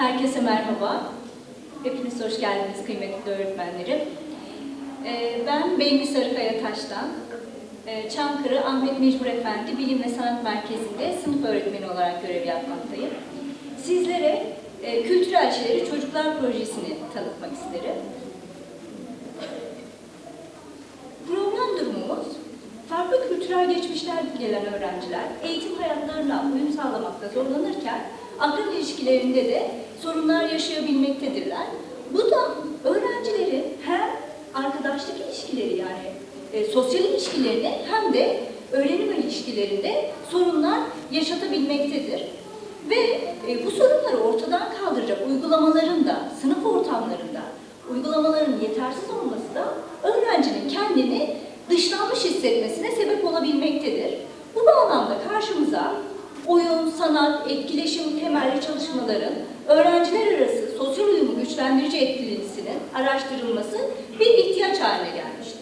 Herkese merhaba. Hepiniz hoş geldiniz kıymetli öğretmenlerim. Ee, Ben Bengü Sarıkaya Taş'tan, e, Çankırı Ahmet Mecbur Efendi Bilim ve Sanat Merkezi'nde sınıf öğretmeni olarak görev yapmaktayım. Sizlere e, Kültür Elçileri Çocuklar Projesi'ni tanıtmak isterim. Program durumumuz, farklı kültürel geçmişler gelen öğrenciler eğitim hayatlarına uyum sağlamakta zorlanırken akran ilişkilerinde de sorunlar yaşayabilmektedirler. Bu da öğrencilerin hem arkadaşlık ilişkileri yani e, sosyal ilişkilerini hem de öğrenim ilişkilerinde sorunlar yaşatabilmektedir. Ve e, bu sorunları ortadan kaldıracak uygulamaların da sınıf ortamlarında uygulamaların yetersiz olması da öğrencinin kendini dışlanmış hissetmesine sebep olabilmektedir. Bu bağlamda karşımıza oyun, sanat, etkileşim temelli çalışmaların öğrenciler arası sosyal uyumu güçlendirici etkilerininin araştırılması bir ihtiyaç haline gelmiştir.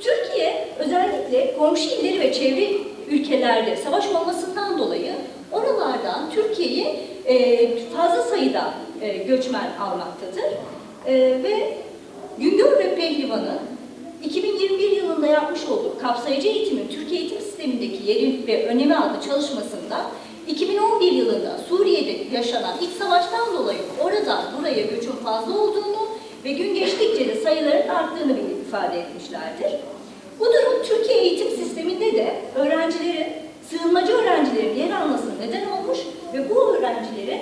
Türkiye özellikle komşu illeri ve çevre ülkelerde savaş olmasından dolayı oralardan Türkiye'yi e, fazla sayıda e, göçmen almaktadır. E, ve Güngör ve Pehlivan'ın 2021 yılında yapmış olduğu kapsayıcı eğitimin Türkiye eğitim sistemindeki yeri ve önemi adlı çalışmasında 2011 yılında Suriye'de yaşanan iç savaştan dolayı oradan buraya göçün fazla olduğunu ve gün geçtikçe de sayıların arttığını ifade etmişlerdir. Bu durum Türkiye eğitim sisteminde de öğrencilerin, sığınmacı öğrencilerin yer almasına neden olmuş ve bu öğrencilerin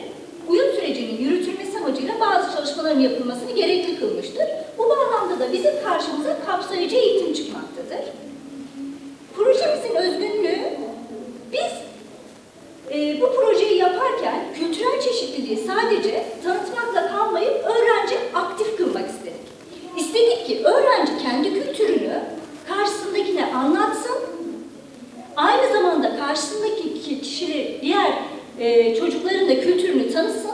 uyum sürecinin yürütülmesi amacıyla bazı çalışmaların yapılmasını gerekli kılmıştır. Bu bağlamda da bizim karşımıza kapsayıcı eğitim çıkmaktadır. Projemizin özgünlüğü, biz e, bu projeyi yaparken kültürel çeşitliliği sadece tanıtmakla kalmayıp öğrenci aktif kılmak istedik. İstedik ki öğrenci kendi kültürünü karşısındakine anlatsın, aynı zamanda karşısındaki kişileri, diğer e, çocukların da kültürünü tanısın,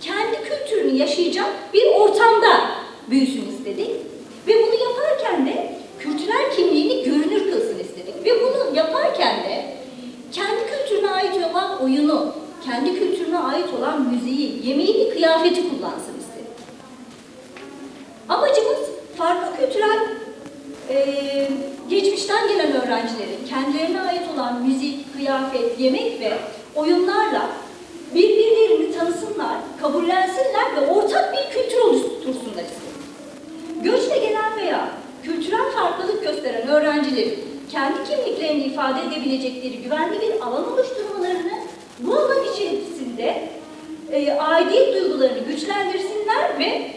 kendi kültürünü yaşayacak bir ortamda büyüsün istedik. Ve bunu yaparken de kültürel kimliğini görünür kılsın istedik. Ve bunu yaparken de kendi kültürüne ait olan oyunu, kendi kültürüne ait olan müziği, yemeği bir kıyafeti kullansın istedik. Amacımız farklı kültürel e, geçmişten gelen öğrencilerin kendilerine ait olan müzik, kıyafet, yemek ve oyunlarla birbirlerini tanısınlar, kabullensinler ve ortak bir kültür oluştursunlar istedik. Göçle gelen veya kültürel farklılık gösteren öğrencilerin kendi kimliklerini ifade edebilecekleri güvenli bir alan oluşturmalarını, bu alan içerisinde e, aidiyet duygularını güçlendirsinler ve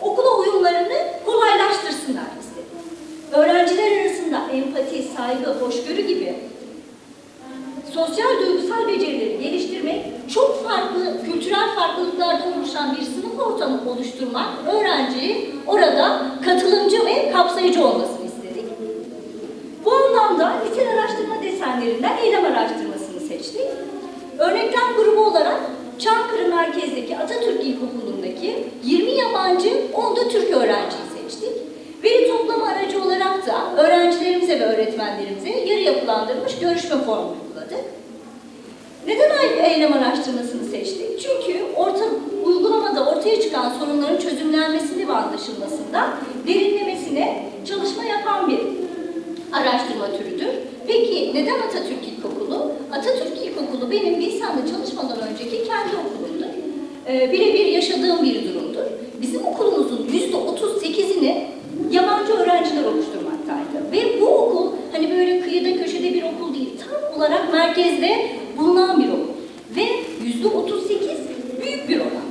okula uyumlarını kolaylaştırsınlar istedik. Öğrenciler arasında empati, saygı, hoşgörü gibi sosyal duygusal becerileri geliştirmek, çok farklı kültürel farklılıklardan oluşan bir sınıf ortamı oluşturmak, öğrenciyi orada katılımcı ve kapsayıcı olmasını istedik. Bu anlamda nitel araştırma desenlerinden eylem araştırmasını seçtik. Örneklem grubu olarak Çankırı merkezdeki Atatürk İlkokulu'ndaki 20 yabancı, 10 da Türk öğrenciyi seçtik. Veri toplama aracı olarak da öğrencilerimize ve öğretmenlerimize yarı yapılandırılmış görüşme formu uyguladık. Neden eylem araştırmasını seçtik? Çünkü orta, uygulamada ortaya çıkan sorunların çözümlenmesini ve anlaşılmasında derinlemesine çalışma yapan bir araştırma türüdür. Peki neden? Atatürk İlkokulu benim lisanlı çalışmadan önceki kendi okulumdur. Ee, Birebir yaşadığım bir durumdur. Bizim okulumuzun yüzde otuz sekizini yabancı öğrenciler oluşturmaktaydı. Ve bu okul hani böyle kıyıda köşede bir okul değil, tam olarak merkezde bulunan bir okul. Ve yüzde otuz sekiz büyük bir oran.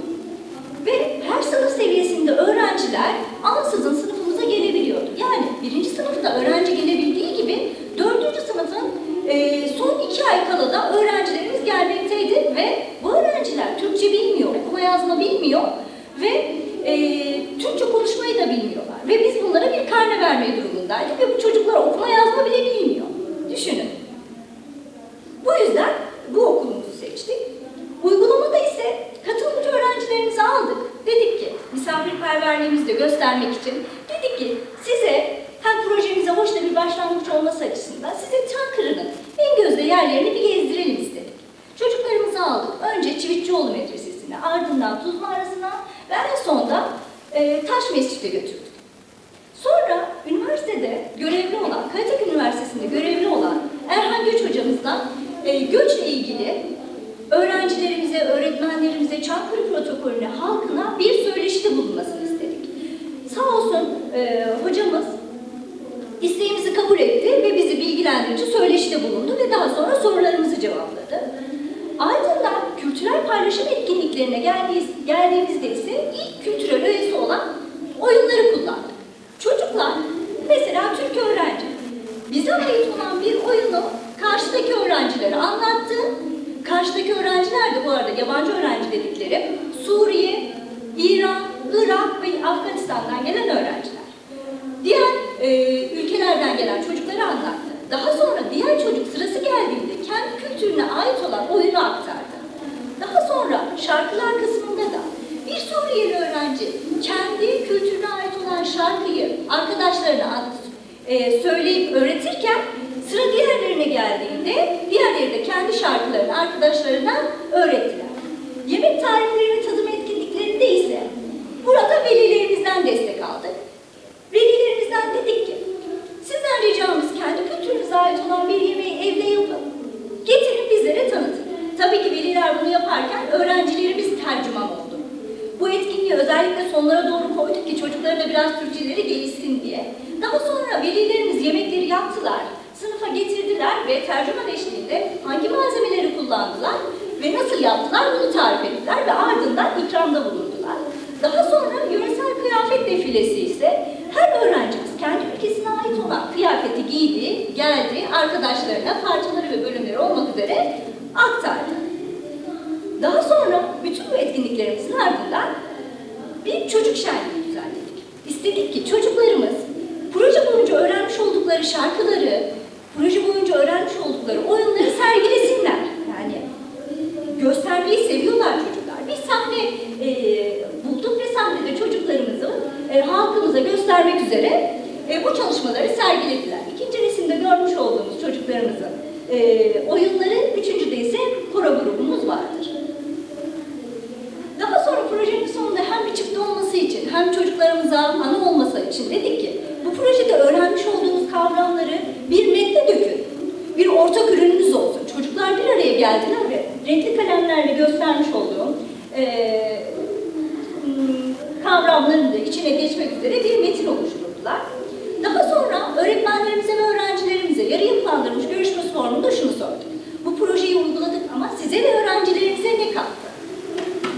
Ve her sınıf seviyesinde öğrenciler ansızın sınıfımıza gelebiliyordu. Yani birinci sınıfta öğrenci gelebildiği gibi dördüncü sınıfın e, son iki ay kala da öğrencilerimiz gelmekteydi ve bu öğrenciler Türkçe bilmiyor, okuma yazma bilmiyor ve e, Türkçe konuşmayı da bilmiyorlar. Ve biz bunlara bir karne vermeye durumundaydık ve bu çocuklar okuma yazma bile bilmiyor. Düşünün. Bu yüzden bu okulumuzu seçtik. Uygulamada ise katılımcı öğrencilerimizi aldık. Dedik ki, misafirperverliğimizi göstermek için dedik ki size hem projemize hoş da bir başlangıç olması açısından size Çankırı'nın en gözde yerlerini bir gezdirelim istedik. Çocuklarımızı aldık. Önce Çivitçioğlu Medresesi'ne ardından Tuz Mağarası'na ve en sonunda e, Taş Mescid'e götürdük. Sonra üniversitede görevli olan, Kalitek Üniversitesi'nde görevli olan Erhan Göç hocamızdan e, göçle ilgili öğrencilerimize, öğretmenlerimize, Çankırı protokolüne, halkına bir söyleşide olsun e, hocamız isteğimizi kabul etti ve bizi bilgilendirici söyleşide bulundu ve daha sonra sorularımızı cevapladı. Ardından kültürel paylaşım etkinliklerine geldiğimiz- geldiğimizde ise ilk kültürel öğesi olan oyunları kullandık. Çocuklar mesela Türk öğrenci bize ait olan bir oyunu karşıdaki öğrencilere anlattı. Karşıdaki öğrenciler de bu arada yabancı öğrenci dedikleri Suriye, İran, Irak ve Afganistan'dan gelen öğrenciler. Diğer e, ülkelerden gelen çocukları anlattı. Daha sonra diğer çocuk sırası geldiğinde kendi kültürüne ait olan oyunu aktardı. Daha sonra şarkılar kısmında da bir Suriyeli öğrenci kendi kültürüne ait olan şarkıyı arkadaşlarına an- e, söyleyip öğretirken sıra diğerlerine geldiğinde diğerleri de kendi şarkılarını arkadaşlarına öğrettiler. Yemek tarifleri ve tadım etkinliklerinde ise burada velilerimizden destek aldık. Velilerimizden dedik ki, sizden ricamız kendi kültürünüze ait olan bir yemeği evde yapın. Getirin bizlere tanıtın. Tabii ki veliler bunu yaparken öğrencilerimiz tercüman oldu. Bu etkinliği özellikle sonlara doğru koyduk ki çocukların da biraz Türkçeleri gelişsin diye. Daha sonra velilerimiz yemekleri yaptılar, sınıfa getirdiler ve tercüman eşliğinde hangi malzemeleri kullandılar ve nasıl yaptılar bunu tarif ettiler ve ardından ikramda bulundular. Daha sonra yöresel kıyafet defilesi ise her öğrencimiz kendi ülkesine ait olan kıyafeti giydi, geldi, arkadaşlarına parçaları ve bölümleri olmak üzere aktardı. Daha sonra bütün bu etkinliklerimizin ardından bir çocuk şenliği düzenledik. İstedik ki çocuklarımız proje boyunca öğrenmiş oldukları şarkıları, proje oldukları oyunları sergilesinler. Yani göstermeyi seviyorlar çocuklar. Bir sahne e, bulduk ve sahnede çocuklarımızı e, halkımıza göstermek üzere e, bu çalışmaları sergilediler. İkinci resimde görmüş olduğumuz çocuklarımızın e, oyunları, üçüncüde ise koro grubumuz vardır. Daha sonra projenin sonunda hem bir çıktı olması için hem çocuklarımıza anı olması için dedik ki bu projede öğrenmiş olduğunuz kavramları bir metne dökün. Bir ortak ürününüz olsun. Çocuklar bir araya geldiler ve renkli kalemlerle göstermiş olduğum eee, hmm, kavramların da içine geçmek üzere bir metin oluşturdular. Daha sonra öğretmenlerimize ve öğrencilerimize yarı yapılandırmış görüşme formunda şunu sorduk. Bu projeyi uyguladık ama size ve öğrencilerimize ne kattı?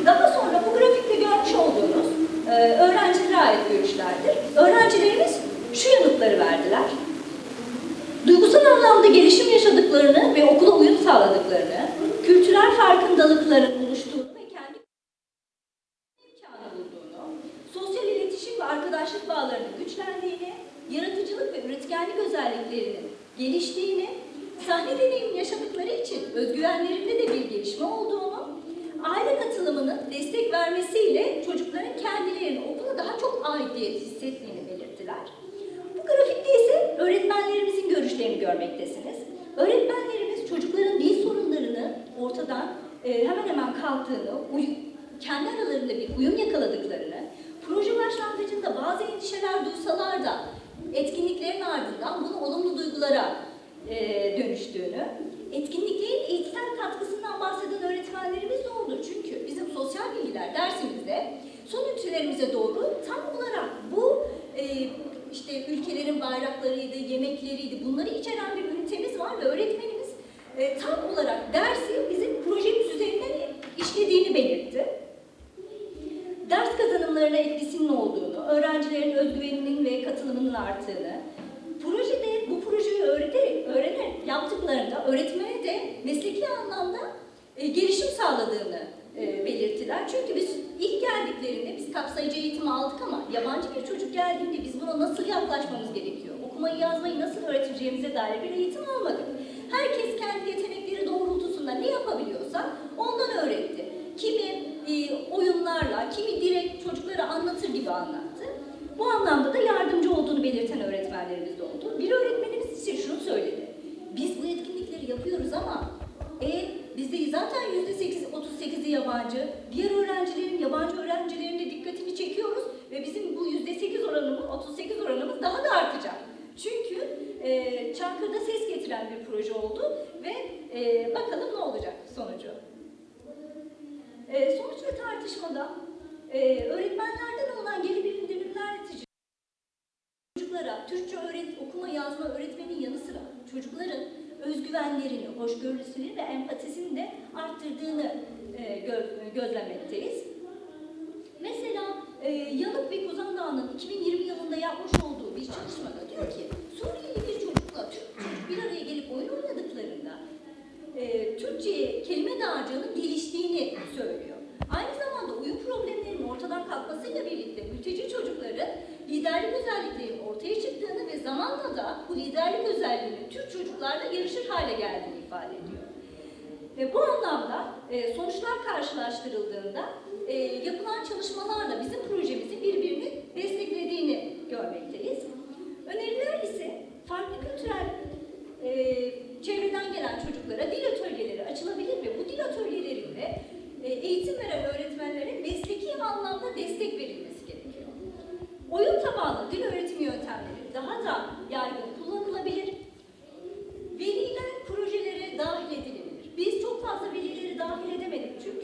Daha sonra bu grafikte görmüş olduğunuz e, öğrencilere ait görüşlerdir. Öğrencilerimiz şu yanıtları verdiler. Duygusal anlamda gelişim yaşadıklarını ve okula uyum sağladıklarını, kültürel farkındalıkların oluştuğunu ve kendi imkanı bulduğunu, sosyal iletişim ve arkadaşlık bağlarının güçlendiğini, yaratıcılık ve üretkenlik özelliklerinin geliştiğini, sahne deneyimi yaşadıkları için özgüvenlerinde de bir gelişme olduğunu, aile katılımının destek vermesiyle çocukların kendilerini okula daha çok aidiyet hissettiğini belirttiler. Bu grafikte ise öğretmenlerimizin görüşlerini görmektesiniz. Öğretmenlerimiz çocukların dil sorunlarını ortadan e, hemen hemen kalktığını, kendi aralarında bir uyum yakaladıklarını, proje başlangıcında bazı endişeler duysalar da etkinliklerin ardından bunu olumlu duygulara e, dönüştüğünü, etkinliklerin eğitsel katkısından bahseden öğretmenlerimiz de oldu. Çünkü bizim sosyal bilgiler dersimizde son ünitelerimize doğru tam olarak bu e, işte ülkelerin bayraklarıydı, yemekleriydi bunları içeren bir ünitemiz var ve öğretmenimiz e, tam olarak dersi bizim projemiz üzerinden işlediğini belirtti ders kazanımlarına etkisinin olduğunu, öğrencilerin özgüveninin katılımının arttığını, projede bu projeyi öğreterek, öğrenerek yaptıklarında öğretmene de mesleki anlamda e, gelişim sağladığını e, belirttiler. Çünkü biz ilk geldiklerinde biz kapsayıcı eğitimi aldık ama yabancı bir çocuk geldiğinde biz buna nasıl yaklaşmamız gerekiyor? Okumayı yazmayı nasıl öğreteceğimize dair bir eğitim almadık. Herkes kendi yetenekleri doğrultusunda ne yapabiliyorsa ondan öğretti. Kimi e, oyunlarla, kimi direkt çocuklara anlatır gibi anlattı. Bu anlamda da yardımcı olduğunu belirten öğretmenlerimiz de oldu. Bir öğretmenimiz ise şunu söyledi. Biz bu etkinlikleri yapıyoruz ama e, bizde zaten %38 yabancı, diğer öğrencilerin, yabancı öğrencilerin de dikkatini çekiyoruz ve bizim bu yüzde sekiz oranımız, 38 oranımız daha da artacak. Çünkü e, Çankırı'da ses getiren bir proje oldu ve e, bakalım ne olacak sonucu. E, sonuç ve tartışmada e, öğretmenlerden alınan geri bildirimler neticesinde çocuklara Türkçe öğret, okuma yazma öğretmenin yanı sıra çocukların özgüvenlerini, hoşgörüsünü ve empatisini de arttırdığını e, gö- gözlemekteyiz. Mesela e, Yanık ve Kuzan Dağı'nın 2020 yılında yapmış olduğu bir çalışmada diyor ki Suriyeli bir çocukla Türk çocuk bir araya gelip oyun oynadıklarında e, Türkçe'ye kelime dağarcığının geliştiğini söylüyor. Aynı zamanda uyum problemlerinin ortadan kalkmasıyla birlikte mülteci çocukların liderlik özelliklerinin ortaya çıktığını ve zamanla da bu liderlik özelliğinin Türk çocuklarla yarışır hale geldiğini ifade ediyor. Ve bu anlamda e, sonuçlar karşılaştırıldığında e, yapılan çalışmalarla bizim projemizin birbirini desteklediğini görmekteyiz. Öneriler ise farklı kültürel e, çevreden gelen çocuklara dil atölyeleri açılabilir ve bu dil atölyelerinde e, eğitim veren öğretmenlere mesleki anlamda destek verilmesi. Oyun tabanlı dil öğretimi yöntemleri daha da yaygın kullanılabilir. Veliler projelere dahil edilebilir. Biz çok fazla velileri dahil edemedik çünkü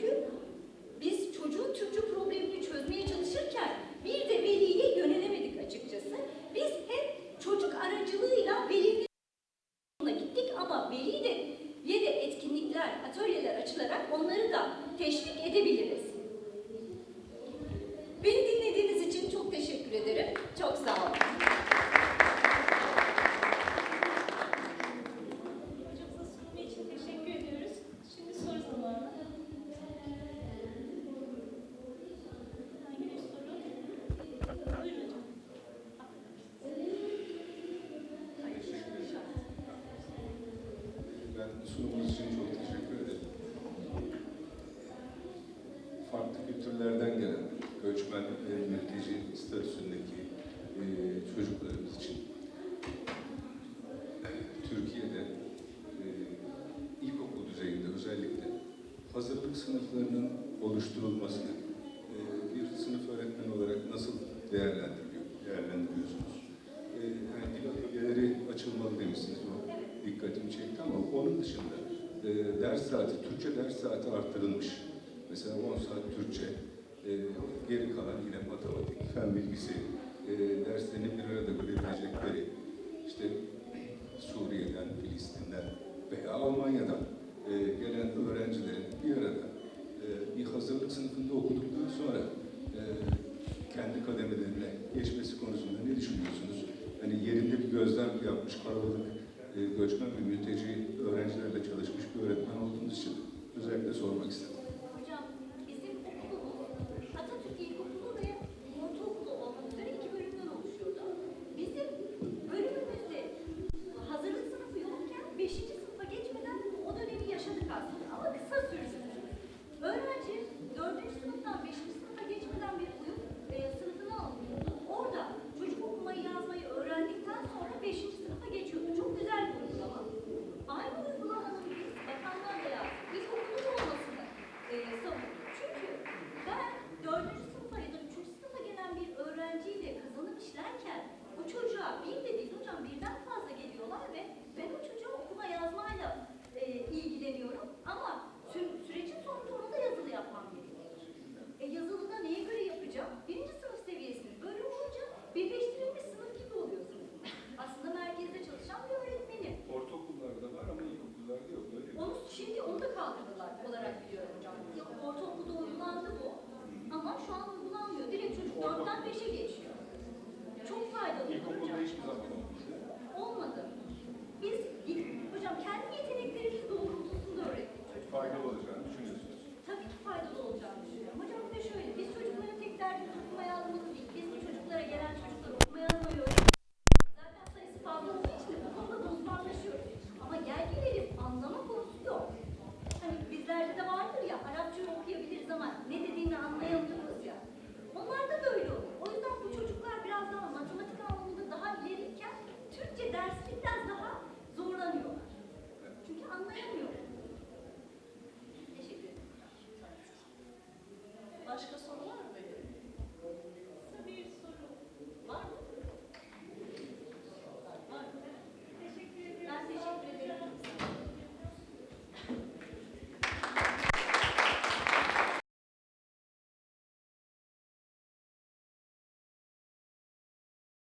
hazırlık sınıflarının oluşturulmasını e, bir sınıf öğretmeni olarak nasıl değerlendiriyor, değerlendiriyorsunuz? E, yani dil atölyeleri açılmalı demişsiniz. O dikkatimi çekti ama onun dışında e, ders saati, Türkçe ders saati arttırılmış. Mesela 10 saat Türkçe, e, geri kalan yine matematik, fen bilgisi e, derslerini bir arada görebilecekleri, işte Suriye'den, Filistin'den veya Almanya'dan gelen öğrencilerin bir arada e, bir hazırlık sınıfında okuduktan sonra e, kendi kademelerine geçmesi konusunda ne düşünüyorsunuz? Hani yerinde bir gözlem yapmış kalabalık e, göçmen ve mülteci öğrencilerle çalışmış bir öğretmen olduğunuz için özellikle sormak istedim.